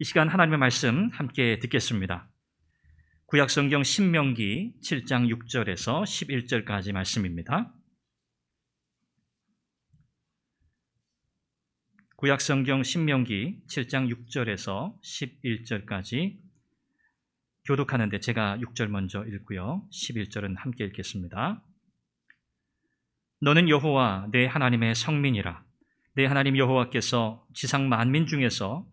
이 시간 하나님의 말씀 함께 듣겠습니다. 구약 성경 신명기 7장 6절에서 11절까지 말씀입니다. 구약 성경 신명기 7장 6절에서 11절까지 교독하는데 제가 6절 먼저 읽고요. 11절은 함께 읽겠습니다. 너는 여호와 내 하나님의 성민이라 내 하나님 여호와께서 지상 만민 중에서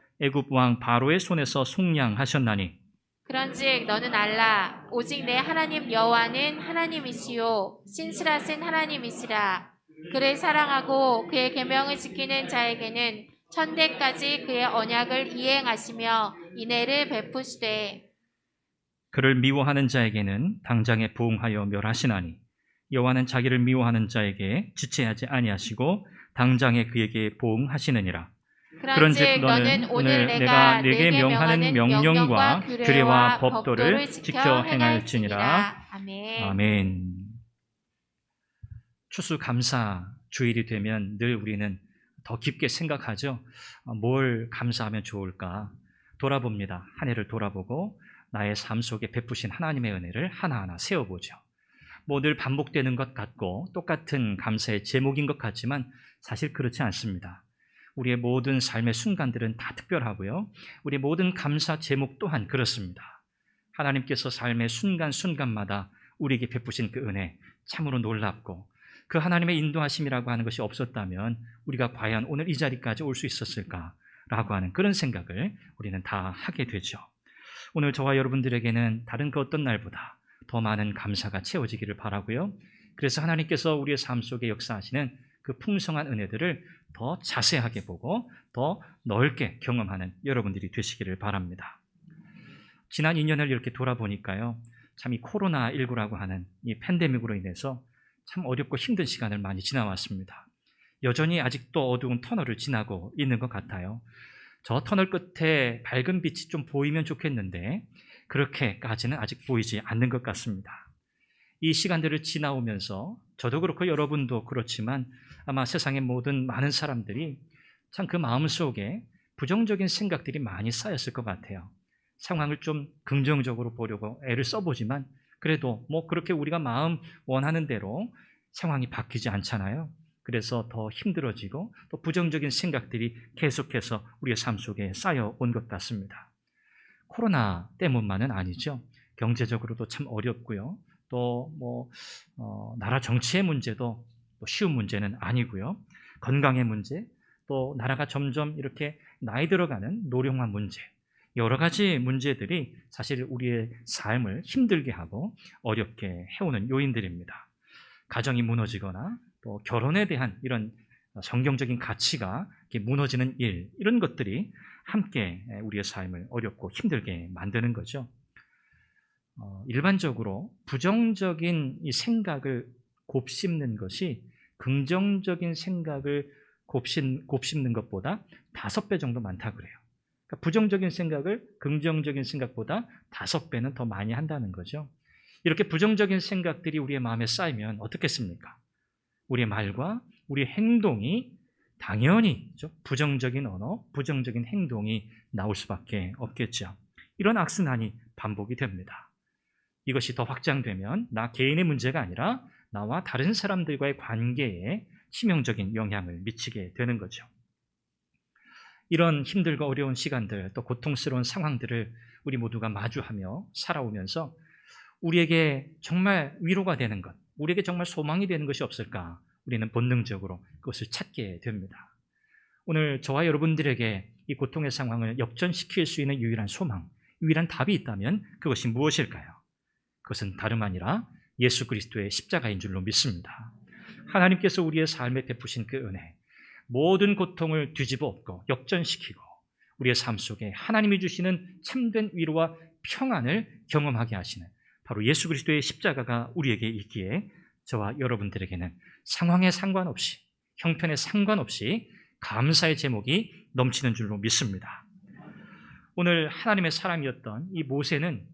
애굽 왕 바로의 손에서 속량하셨나니 그런즉 너는 알라 오직 내 하나님 여호와는 하나님이시요 신실하신 하나님이시라. 그를 사랑하고 그의 계명을 지키는 자에게는 천대까지 그의 언약을 이행하시며 인애를 베푸시되 그를 미워하는 자에게는 당장에 부응하여 멸하시나니 여호와는 자기를 미워하는 자에게 지체하지 아니하시고 당장에 그에게 보응하시느니라. 그런즉 너는 오늘 내가 내게 명하는 명령과 규례와 법도를 지켜 행할지니라. 아멘. 아멘. 추수감사 주일이 되면 늘 우리는 더 깊게 생각하죠. 어, 뭘 감사하면 좋을까? 돌아봅니다. 한 해를 돌아보고 나의 삶 속에 베푸신 하나님의 은혜를 하나하나 세워보죠. 뭐 늘 반복되는 것 같고 똑같은 감사의 제목인 것 같지만 사실 그렇지 않습니다. 우리의 모든 삶의 순간들은 다 특별하고요. 우리의 모든 감사 제목 또한 그렇습니다. 하나님께서 삶의 순간순간마다 우리에게 베푸신 그 은혜 참으로 놀랍고 그 하나님의 인도하심이라고 하는 것이 없었다면 우리가 과연 오늘 이 자리까지 올 수 있었을까라고 하는 그런 생각을 우리는 다 하게 되죠. 오늘 저와 여러분들에게는 다른 그 어떤 날보다 더 많은 감사가 채워지기를 바라고요. 그래서 하나님께서 우리의 삶 속에 역사하시는 그 풍성한 은혜들을 더 자세하게 보고 더 넓게 경험하는 여러분들이 되시기를 바랍니다. 지난 2년을 이렇게 돌아보니까요. 참 이 코로나19라고 하는 이 팬데믹으로 인해서 참 어렵고 힘든 시간을 많이 지나왔습니다. 여전히 아직도 어두운 터널을 지나고 있는 것 같아요. 저 터널 끝에 밝은 빛이 좀 보이면 좋겠는데 그렇게까지는 아직 보이지 않는 것 같습니다. 이 시간들을 지나오면서 저도 그렇고 여러분도 그렇지만 아마 세상의 모든 많은 사람들이 참 그 마음 속에 부정적인 생각들이 많이 쌓였을 것 같아요. 상황을 좀 긍정적으로 보려고 애를 써보지만 그래도 뭐 그렇게 우리가 마음 원하는 대로 상황이 바뀌지 않잖아요. 그래서 더 힘들어지고 또 부정적인 생각들이 계속해서 우리의 삶 속에 쌓여온 것 같습니다. 코로나 때문만은 아니죠. 경제적으로도 참 어렵고요. 또뭐 어, 나라 정치의 문제도 또 쉬운 문제는 아니고요. 건강의 문제, 또 나라가 점점 이렇게 나이 들어가는 노령화 문제, 여러 가지 문제들이 사실 우리의 삶을 힘들게 하고 어렵게 해오는 요인들입니다. 가정이 무너지거나 또 결혼에 대한 이런 성경적인 가치가 무너지는 일, 이런 것들이 함께 우리의 삶을 어렵고 힘들게 만드는 거죠. 어, 일반적으로 부정적인 이 생각을 곱씹는 것이 긍정적인 생각을 곱씹, 곱씹는 것보다 다섯 배 정도 많다 그래요. 그러니까 부정적인 생각을 긍정적인 생각보다 다섯 배는 더 많이 한다는 거죠. 이렇게 부정적인 생각들이 우리의 마음에 쌓이면 어떻겠습니까? 우리의 말과 우리의 행동이 당연히 부정적인 언어, 부정적인 행동이 나올 수밖에 없겠죠. 이런 악순환이 반복이 됩니다. 이것이 더 확장되면 나 개인의 문제가 아니라 나와 다른 사람들과의 관계에 치명적인 영향을 미치게 되는 거죠. 이런 힘들고 어려운 시간들, 또 고통스러운 상황들을 우리 모두가 마주하며 살아오면서 우리에게 정말 위로가 되는 것, 우리에게 정말 소망이 되는 것이 없을까? 우리는 본능적으로 그것을 찾게 됩니다. 오늘 저와 여러분들에게 이 고통의 상황을 역전시킬 수 있는 유일한 소망, 유일한 답이 있다면 그것이 무엇일까요? 그것은 다름 아니라 예수 그리스도의 십자가인 줄로 믿습니다. 하나님께서 우리의 삶에 베푸신 그 은혜, 모든 고통을 뒤집어 엎고 역전시키고 우리의 삶 속에 하나님이 주시는 참된 위로와 평안을 경험하게 하시는 바로 예수 그리스도의 십자가가 우리에게 있기에 저와 여러분들에게는 상황에 상관없이 형편에 상관없이 감사의 제목이 넘치는 줄로 믿습니다. 오늘 하나님의 사람이었던 이 모세는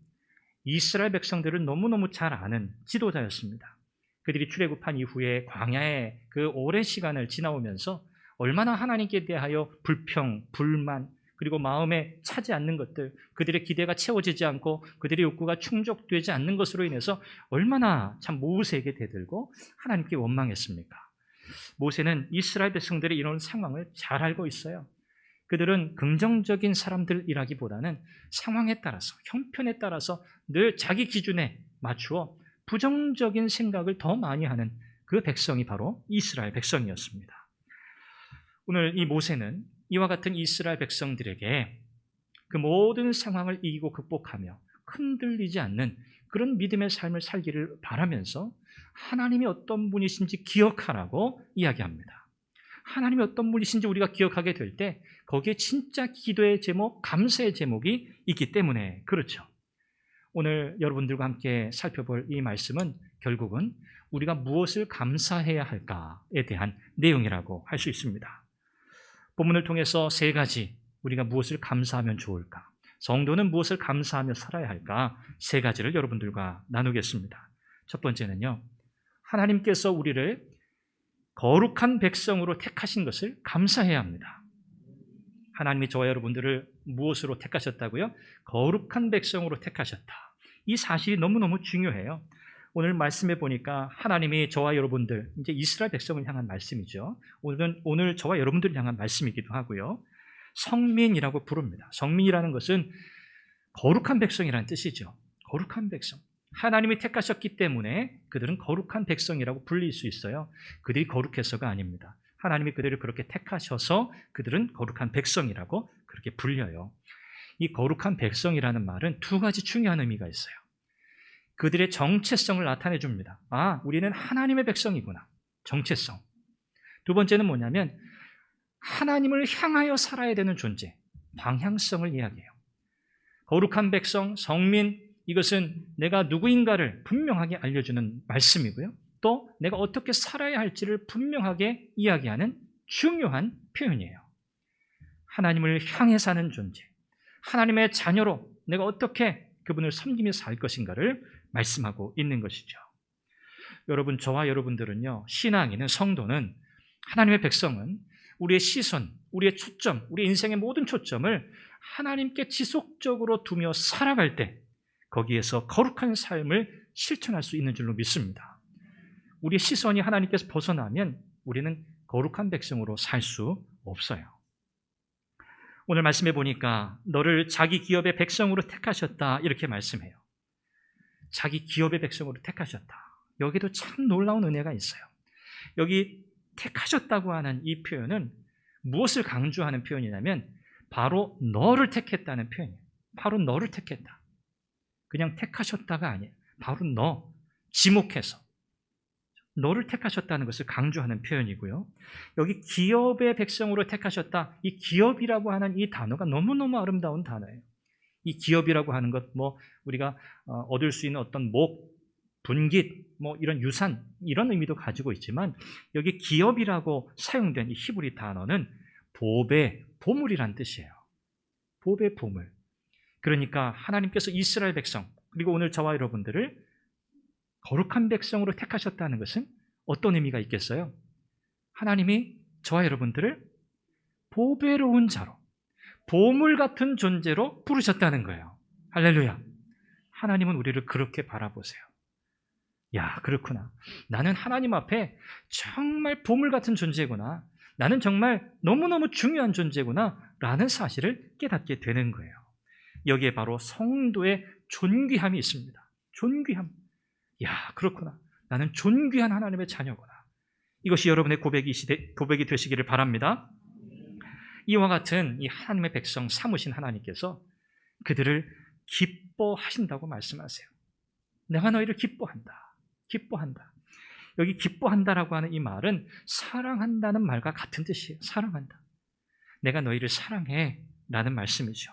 이스라엘 백성들을 너무너무 잘 아는 지도자였습니다. 그들이 출애굽한 이후에 광야에 그 오랜 시간을 지나오면서 얼마나 하나님께 대하여 불평, 불만, 그리고 마음에 차지 않는 것들, 그들의 기대가 채워지지 않고 그들의 욕구가 충족되지 않는 것으로 인해서 얼마나 참 모세에게 대들고 하나님께 원망했습니까? 모세는 이스라엘 백성들의 이런 상황을 잘 알고 있어요. 그들은 긍정적인 사람들이라기보다는 상황에 따라서, 형편에 따라서 늘 자기 기준에 맞추어 부정적인 생각을 더 많이 하는 그 백성이 바로 이스라엘 백성이었습니다. 오늘 이 모세는 이와 같은 이스라엘 백성들에게 그 모든 상황을 이기고 극복하며 흔들리지 않는 그런 믿음의 삶을 살기를 바라면서 하나님이 어떤 분이신지 기억하라고 이야기합니다. 하나님이 어떤 분이신지 우리가 기억하게 될 때 거기에 진짜 기도의 제목, 감사의 제목이 있기 때문에 그렇죠. 오늘 여러분들과 함께 살펴볼 이 말씀은 결국은 우리가 무엇을 감사해야 할까에 대한 내용이라고 할 수 있습니다. 본문을 통해서 세 가지 우리가 무엇을 감사하면 좋을까? 성도는 무엇을 감사하며 살아야 할까? 세 가지를 여러분들과 나누겠습니다. 첫 번째는요. 하나님께서 우리를 거룩한 백성으로 택하신 것을 감사해야 합니다. 하나님이 저와 여러분들을 무엇으로 택하셨다고요? 거룩한 백성으로 택하셨다. 이 사실이 너무너무 중요해요. 오늘 말씀해 보니까 하나님이 저와 여러분들, 이제 이스라엘 백성을 향한 말씀이죠. 오늘은 오늘 저와 여러분들을 향한 말씀이기도 하고요. 성민이라고 부릅니다. 성민이라는 것은 거룩한 백성이라는 뜻이죠. 거룩한 백성. 하나님이 택하셨기 때문에 그들은 거룩한 백성이라고 불릴 수 있어요. 그들이 거룩해서가 아닙니다. 하나님이 그들을 그렇게 택하셔서 그들은 거룩한 백성이라고 그렇게 불려요. 이 거룩한 백성이라는 말은 두 가지 중요한 의미가 있어요. 그들의 정체성을 나타내 줍니다. 아, 우리는 하나님의 백성이구나. 정체성. 두 번째는 뭐냐면 하나님을 향하여 살아야 되는 존재, 방향성을 이야기해요. 거룩한 백성, 성민, 이것은 내가 누구인가를 분명하게 알려주는 말씀이고요. 또 내가 어떻게 살아야 할지를 분명하게 이야기하는 중요한 표현이에요. 하나님을 향해 사는 존재, 하나님의 자녀로 내가 어떻게 그분을 섬기며 살 것인가를 말씀하고 있는 것이죠. 여러분, 저와 여러분들은요, 신앙인은 성도는 하나님의 백성은 우리의 시선, 우리의 초점, 우리 인생의 모든 초점을 하나님께 지속적으로 두며 살아갈 때 거기에서 거룩한 삶을 실천할 수 있는 줄로 믿습니다. 우리의 시선이 하나님께서 벗어나면 우리는 거룩한 백성으로 살 수 없어요. 오늘 말씀해 보니까 너를 자기 기업의 백성으로 택하셨다 이렇게 말씀해요. 자기 기업의 백성으로 택하셨다. 여기도 참 놀라운 은혜가 있어요. 여기 택하셨다고 하는 이 표현은 무엇을 강조하는 표현이냐면 바로 너를 택했다는 표현이에요. 바로 너를 택했다. 그냥 택하셨다가 아니에요. 바로 너, 지목해서 너를 택하셨다는 것을 강조하는 표현이고요. 여기 기업의 백성으로 택하셨다. 이 기업이라고 하는 이 단어가 너무너무 아름다운 단어예요. 이 기업이라고 하는 것, 뭐, 우리가 어, 얻을 수 있는 어떤 목, 분깃, 뭐, 이런 유산, 이런 의미도 가지고 있지만, 여기 기업이라고 사용된 이 히브리 단어는 보배, 보물이란 뜻이에요. 보배, 보물. 그러니까 하나님께서 이스라엘 백성, 그리고 오늘 저와 여러분들을 거룩한 백성으로 택하셨다는 것은 어떤 의미가 있겠어요? 하나님이 저와 여러분들을 보배로운 자로, 보물 같은 존재로 부르셨다는 거예요. 할렐루야. 하나님은 우리를 그렇게 바라보세요. 야, 그렇구나. 나는 하나님 앞에 정말 보물 같은 존재구나. 나는 정말 너무너무 중요한 존재구나. 라는 사실을 깨닫게 되는 거예요. 여기에 바로 성도의 존귀함이 있습니다. 존귀함. 야, 그렇구나. 나는 존귀한 하나님의 자녀구나. 이것이 여러분의 고백이, 시대, 고백이 되시기를 바랍니다. 이와 같은 이 하나님의 백성 삼으신 하나님께서 그들을 기뻐하신다고 말씀하세요. 내가 너희를 기뻐한다. 기뻐한다. 여기 기뻐한다라고 하는 이 말은 사랑한다는 말과 같은 뜻이에요. 사랑한다. 내가 너희를 사랑해. 라는 말씀이죠.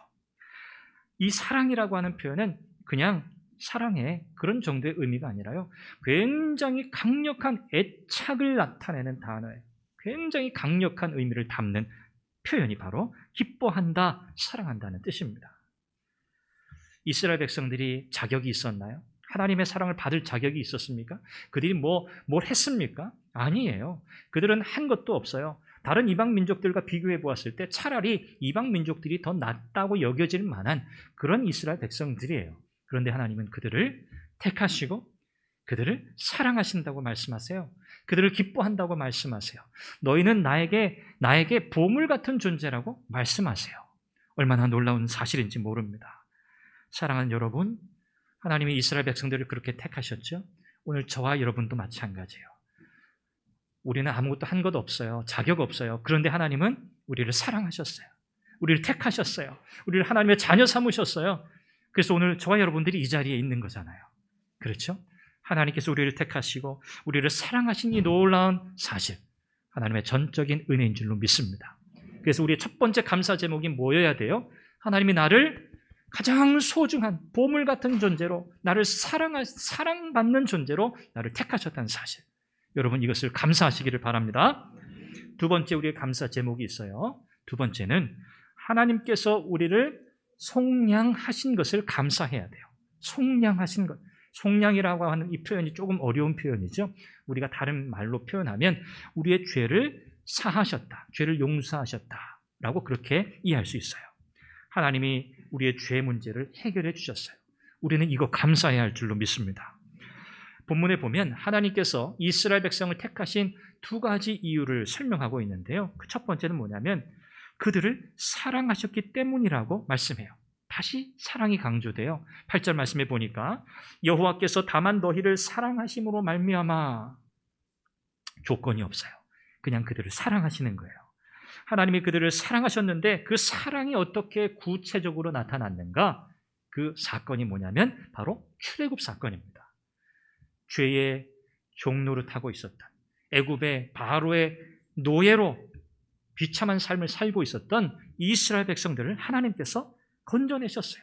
이 사랑이라고 하는 표현은 그냥 사랑의 그런 정도의 의미가 아니라요. 굉장히 강력한 애착을 나타내는 단어예요. 굉장히 강력한 의미를 담는 표현이 바로 기뻐한다, 사랑한다는 뜻입니다. 이스라엘 백성들이 자격이 있었나요? 하나님의 사랑을 받을 자격이 있었습니까? 그들이 뭐, 뭘 했습니까? 아니에요. 그들은 한 것도 없어요. 다른 이방 민족들과 비교해 보았을 때 차라리 이방 민족들이 더 낫다고 여겨질 만한 그런 이스라엘 백성들이에요. 그런데 하나님은 그들을 택하시고 그들을 사랑하신다고 말씀하세요. 그들을 기뻐한다고 말씀하세요. 너희는 나에게 나에게 보물 같은 존재라고 말씀하세요. 얼마나 놀라운 사실인지 모릅니다. 사랑하는 여러분, 하나님이 이스라엘 백성들을 그렇게 택하셨죠. 오늘 저와 여러분도 마찬가지예요. 우리는 아무것도 한 것 없어요. 자격 없어요. 그런데 하나님은 우리를 사랑하셨어요. 우리를 택하셨어요. 우리를 하나님의 자녀 삼으셨어요. 그래서 오늘 저와 여러분들이 이 자리에 있는 거잖아요. 그렇죠? 하나님께서 우리를 택하시고 우리를 사랑하신 이 놀라운 사실, 하나님의 전적인 은혜인 줄로 믿습니다. 그래서 우리의 첫 번째 감사 제목이 뭐여야 돼요? 하나님이 나를 가장 소중한 보물 같은 존재로 나를 사랑하, 사랑받는 존재로 나를 택하셨다는 사실. 여러분 이것을 감사하시기를 바랍니다. 두 번째 우리의 감사 제목이 있어요. 두 번째는 하나님께서 우리를 속량하신 것을 감사해야 돼요. 속량하신 것. 속량이라고 하는 이 표현이 조금 어려운 표현이죠. 우리가 다른 말로 표현하면 우리의 죄를 사하셨다. 죄를 용서하셨다. 라고 그렇게 이해할 수 있어요. 하나님이 우리의 죄 문제를 해결해 주셨어요. 우리는 이거 감사해야 할 줄로 믿습니다. 본문에 보면 하나님께서 이스라엘 백성을 택하신 두 가지 이유를 설명하고 있는데요. 그 첫 번째는 뭐냐면 그들을 사랑하셨기 때문이라고 말씀해요. 다시 사랑이 강조돼요. 8절 말씀에 보니까 여호와께서 다만 너희를 사랑하심으로 말미암아 조건이 없어요. 그냥 그들을 사랑하시는 거예요. 하나님이 그들을 사랑하셨는데 그 사랑이 어떻게 구체적으로 나타났는가? 그 사건이 뭐냐면 바로 출애굽 사건입니다. 죄의 종로를 타고 있었던 애굽의 바로의 노예로 비참한 삶을 살고 있었던 이스라엘 백성들을 하나님께서 건져내셨어요.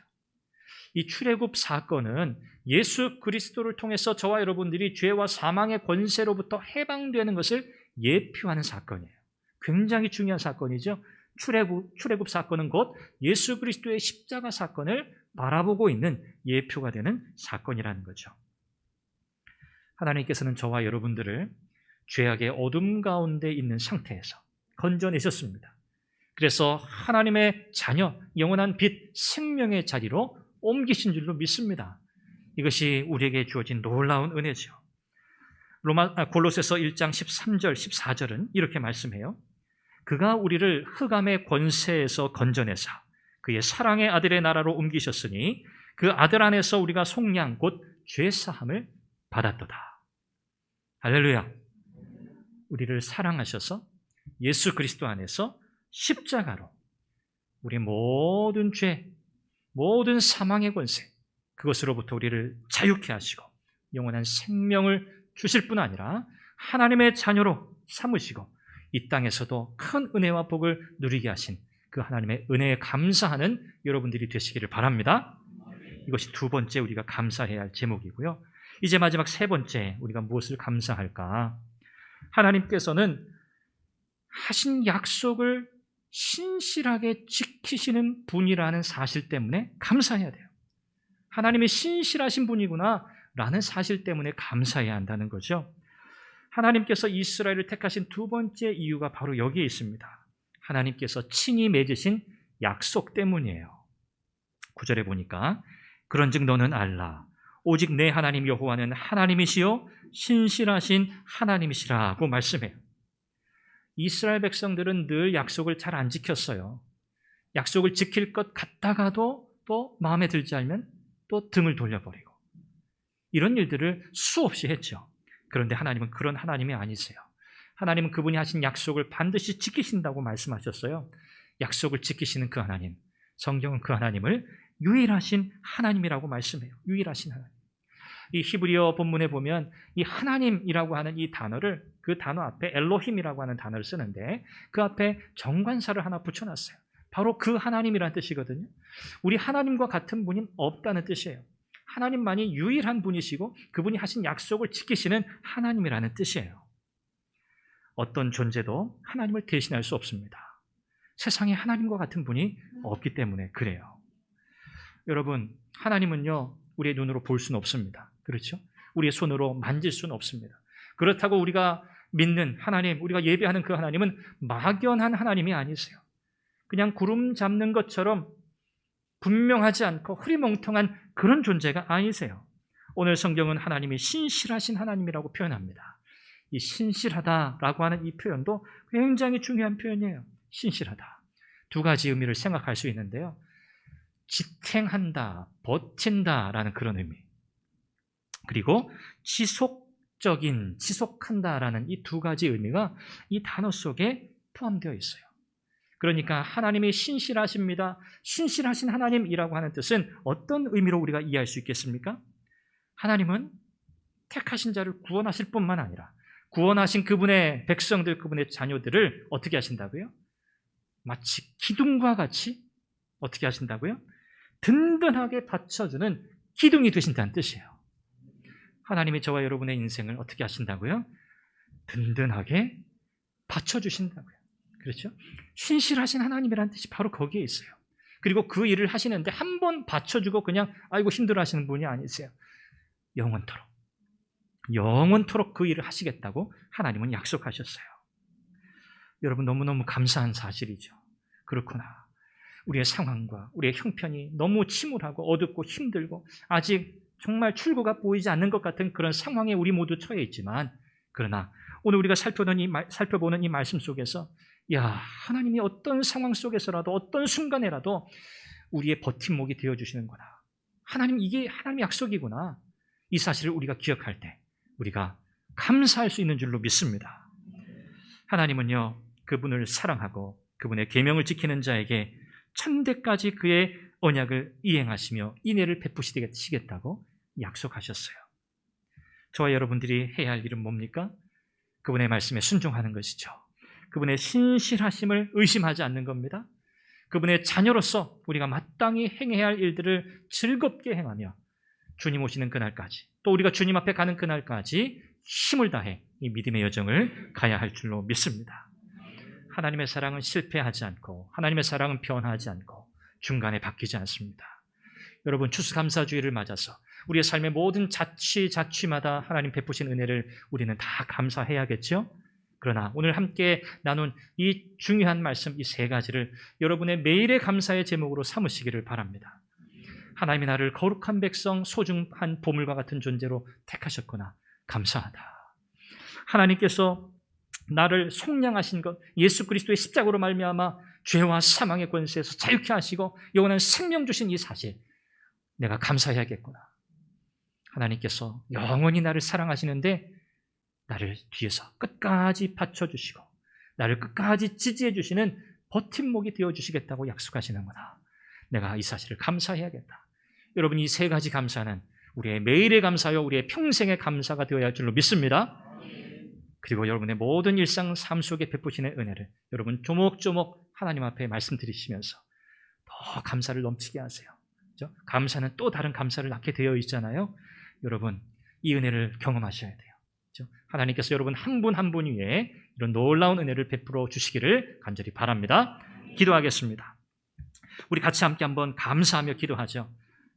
이 출애굽 사건은 예수 그리스도를 통해서 저와 여러분들이 죄와 사망의 권세로부터 해방되는 것을 예표하는 사건이에요. 굉장히 중요한 사건이죠. 출애굽, 출애굽 사건은 곧 예수 그리스도의 십자가 사건을 바라보고 있는 예표가 되는 사건이라는 거죠. 하나님께서는 저와 여러분들을 죄악의 어둠 가운데 있는 상태에서 건져내셨습니다. 그래서 하나님의 자녀, 영원한 빛, 생명의 자리로 옮기신 줄로 믿습니다. 이것이 우리에게 주어진 놀라운 은혜죠. 로마 아, 골로새서 1장 13절, 14절은 이렇게 말씀해요. 그가 우리를 흑암의 권세에서 건져내사 그의 사랑의 아들의 나라로 옮기셨으니 그 아들 안에서 우리가 속량 곧 죄사함을 받았도다. 할렐루야. 우리를 사랑하셔서 예수 그리스도 안에서 십자가로 우리 모든 죄, 모든 사망의 권세, 그것으로부터 우리를 자유케 하시고 영원한 생명을 주실 뿐 아니라 하나님의 자녀로 삼으시고 이 땅에서도 큰 은혜와 복을 누리게 하신 그 하나님의 은혜에 감사하는 여러분들이 되시기를 바랍니다. 이것이 두 번째 우리가 감사해야 할 제목이고요. 이제 마지막 세 번째 우리가 무엇을 감사할까? 하나님께서는 하신 약속을 신실하게 지키시는 분이라는 사실 때문에 감사해야 돼요. 하나님이 신실하신 분이구나 라는 사실 때문에 감사해야 한다는 거죠. 하나님께서 이스라엘을 택하신 두 번째 이유가 바로 여기에 있습니다. 하나님께서 친히 맺으신 약속 때문이에요. 구절에 보니까 그런즉 너는 알라 오직 내 하나님 여호와는 하나님이시요 신실하신 하나님이시라고 말씀해요. 이스라엘 백성들은 늘 약속을 잘 안 지켰어요. 약속을 지킬 것 같다가도 또 마음에 들지 않으면 또 등을 돌려버리고 이런 일들을 수없이 했죠. 그런데 하나님은 그런 하나님이 아니세요. 하나님은 그분이 하신 약속을 반드시 지키신다고 말씀하셨어요. 약속을 지키시는 그 하나님, 성경은 그 하나님을 유일하신 하나님이라고 말씀해요. 유일하신 하나님. 이 히브리어 본문에 보면 이 하나님이라고 하는 이 단어를 그 단어 앞에 엘로힘이라고 하는 단어를 쓰는데 그 앞에 정관사를 하나 붙여놨어요. 바로 그 하나님이라는 뜻이거든요. 우리 하나님과 같은 분이 없다는 뜻이에요. 하나님만이 유일한 분이시고 그분이 하신 약속을 지키시는 하나님이라는 뜻이에요. 어떤 존재도 하나님을 대신할 수 없습니다. 세상에 하나님과 같은 분이 없기 때문에 그래요. 여러분, 하나님은요, 우리의 눈으로 볼 수는 없습니다. 그렇죠? 우리의 손으로 만질 수는 없습니다. 그렇다고 우리가 믿는 하나님, 우리가 예배하는 그 하나님은 막연한 하나님이 아니세요. 그냥 구름 잡는 것처럼 분명하지 않고 흐리멍텅한 그런 존재가 아니세요. 오늘 성경은 하나님이 신실하신 하나님이라고 표현합니다. 이 신실하다라고 하는 이 표현도 굉장히 중요한 표현이에요. 신실하다. 두 가지 의미를 생각할 수 있는데요. 지탱한다, 버틴다라는 그런 의미. 그리고 지속적인, 지속한다라는 이 두 가지 의미가 이 단어 속에 포함되어 있어요. 그러니까 하나님이 신실하십니다. 신실하신 하나님이라고 하는 뜻은 어떤 의미로 우리가 이해할 수 있겠습니까? 하나님은 택하신 자를 구원하실 뿐만 아니라 구원하신 그분의 백성들, 그분의 자녀들을 어떻게 하신다고요? 마치 기둥과 같이 어떻게 하신다고요? 든든하게 받쳐주는 기둥이 되신다는 뜻이에요. 하나님이 저와 여러분의 인생을 어떻게 하신다고요? 든든하게 받쳐주신다고요. 그렇죠? 신실하신 하나님이라는 뜻이 바로 거기에 있어요. 그리고 그 일을 하시는데 한 번 받쳐주고 그냥 아이고 힘들어 하시는 분이 아니세요. 영원토록. 영원토록 그 일을 하시겠다고 하나님은 약속하셨어요. 여러분 너무너무 감사한 사실이죠. 그렇구나. 우리의 상황과 우리의 형편이 너무 침울하고 어둡고 힘들고 아직 정말 출구가 보이지 않는 것 같은 그런 상황에 우리 모두 처해 있지만 그러나 오늘 우리가 살펴보는 이, 말- 살펴보는 이 말씀 속에서 야 하나님이 어떤 상황 속에서라도 어떤 순간에라도 우리의 버팀목이 되어 주시는구나. 하나님 이게 하나님의 약속이구나. 이 사실을 우리가 기억할 때 우리가 감사할 수 있는 줄로 믿습니다. 하나님은요 그분을 사랑하고 그분의 계명을 지키는 자에게 천대까지 그의 언약을 이행하시며 인애를 베푸시겠다고 약속하셨어요. 저와 여러분들이 해야 할 일은 뭡니까? 그분의 말씀에 순종하는 것이죠. 그분의 신실하심을 의심하지 않는 겁니다. 그분의 자녀로서 우리가 마땅히 행해야 할 일들을 즐겁게 행하며 주님 오시는 그날까지 또 우리가 주님 앞에 가는 그날까지 힘을 다해 이 믿음의 여정을 가야 할 줄로 믿습니다. 하나님의 사랑은 실패하지 않고 하나님의 사랑은 변하지 않고 중간에 바뀌지 않습니다. 여러분 추수감사주의를 맞아서 우리의 삶의 모든 자취 자취마다 하나님 베푸신 은혜를 우리는 다 감사해야겠죠. 그러나 오늘 함께 나눈 이 중요한 말씀 이 세 가지를 여러분의 매일의 감사의 제목으로 삼으시기를 바랍니다. 하나님이 나를 거룩한 백성 소중한 보물과 같은 존재로 택하셨구나 감사하다. 하나님께서 나를 속량하신 것 예수 그리스도의 십자가로 말미암아 죄와 사망의 권세에서 자유케 하시고 영원한 생명 주신 이 사실 내가 감사해야겠구나. 하나님께서 영원히 나를 사랑하시는데 나를 뒤에서 끝까지 받쳐주시고 나를 끝까지 지지해 주시는 버팀목이 되어 주시겠다고 약속하시는구나. 내가 이 사실을 감사해야겠다. 여러분 이 세 가지 감사는 우리의 매일의 감사요 우리의 평생의 감사가 되어야 할 줄로 믿습니다. 그리고 여러분의 모든 일상 삶 속에 베푸시는 은혜를 여러분 조목조목 하나님 앞에 말씀드리시면서 더 감사를 넘치게 하세요. 그죠? 감사는 또 다른 감사를 낳게 되어 있잖아요. 여러분 이 은혜를 경험하셔야 돼요. 그죠? 하나님께서 여러분 한 분 한 분 위에 이런 놀라운 은혜를 베풀어 주시기를 간절히 바랍니다. 기도하겠습니다. 우리 같이 함께 한번 감사하며 기도하죠.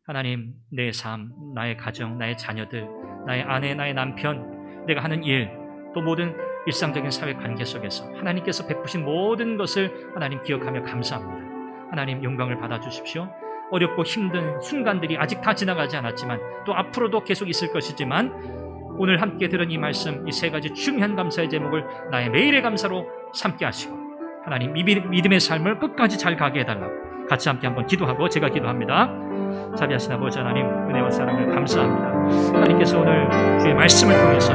하나님, 내 삶, 나의 가정, 나의 자녀들, 나의 아내, 나의 남편, 내가 하는 일, 또 모든 일상적인 사회 관계 속에서 하나님께서 베푸신 모든 것을 하나님 기억하며 감사합니다. 하나님 영광을 받아 주십시오. 어렵고 힘든 순간들이 아직 다 지나가지 않았지만 또 앞으로도 계속 있을 것이지만 오늘 함께 들은 이 말씀 이 세 가지 중요한 감사의 제목을 나의 매일의 감사로 삼게 하시고 하나님 이 믿음의 삶을 끝까지 잘 가게 해달라고 같이 함께 한번 기도하고 제가 기도합니다. 자비하신 아버지 하나님 은혜와 사랑을 감사합니다. 하나님께서 오늘 주의 말씀을 통해서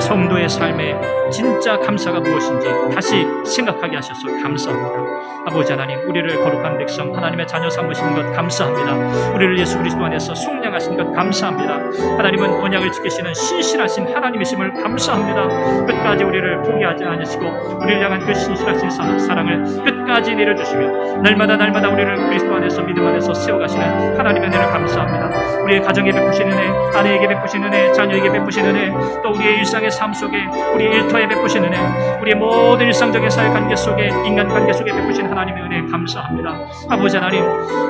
성도의 삶에 진짜 감사가 무엇인지 다시 생각하게 하셔서 감사합니다. 아버지 하나님 우리를 거룩한 백성 하나님의 자녀 삼으신 것 감사합니다. 우리를 예수 그리스도 안에서 속량하신 것 감사합니다. 하나님은 언약을 지키시는 신실하신 하나님이심을 감사합니다. 끝까지 우리를 포기하지 않으시고 우리를 향한 그 신실하신 사- 사랑을 끝까지 내려주시며 날마다 날마다 우리를 그리스도 안에서 믿음 안에서 세워가시는 하나님의 은혜를 감사합니다. 우리의 가정에 베푸시는 은혜, 아내에게 베푸시는 은혜, 자녀에게 베푸시는 은혜, 또 우리의 일상의 삶 속에 우리의 일터에 베푸시는 은혜, 우리의 모든 일상적인 사회 관계 속에 인간 관계 속에 베푸신 하나님의 은혜 감사합니다. 아버지 하나님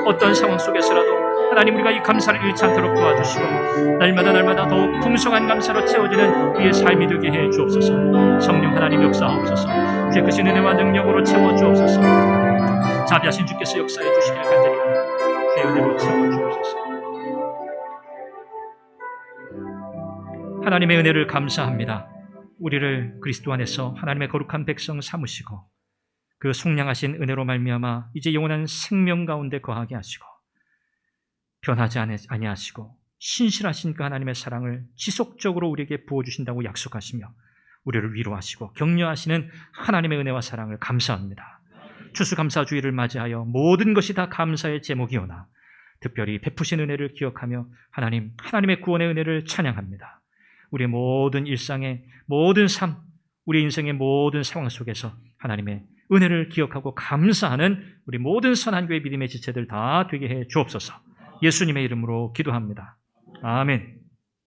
어떤 상황 속에서라도 하나님 우리가 이 감사를 잃지 않도록 도와주시고 날마다 날마다 더욱 풍성한 감사로 채워지는 우리의 삶이 되게 해 주옵소서. 성령 하나님 역사하옵소서. 크신 은혜와 능력으로 채워 주옵소서. 자비하신 주께서 역사해 주시길 간절히. 주의 은혜로 채워 하나님의 은혜를 감사합니다. 우리를 그리스도 안에서 하나님의 거룩한 백성 삼으시고 그 속량하신 은혜로 말미암아 이제 영원한 생명 가운데 거하게 하시고 변하지 아니- 아니하시고 신실하신 그 하나님의 사랑을 지속적으로 우리에게 부어 주신다고 약속하시며 우리를 위로하시고 격려하시는 하나님의 은혜와 사랑을 감사합니다. 추수감사주의를 맞이하여 모든 것이 다 감사의 제목이오나 특별히 베푸신 은혜를 기억하며 하나님 하나님의 구원의 은혜를 찬양합니다. 우리의 모든 일상의 모든 삶, 우리 인생의 모든 상황 속에서 하나님의 은혜를 기억하고 감사하는 우리 모든 선한 교회 믿음의 지체들 다 되게 해 주옵소서. 예수님의 이름으로 기도합니다. 아멘.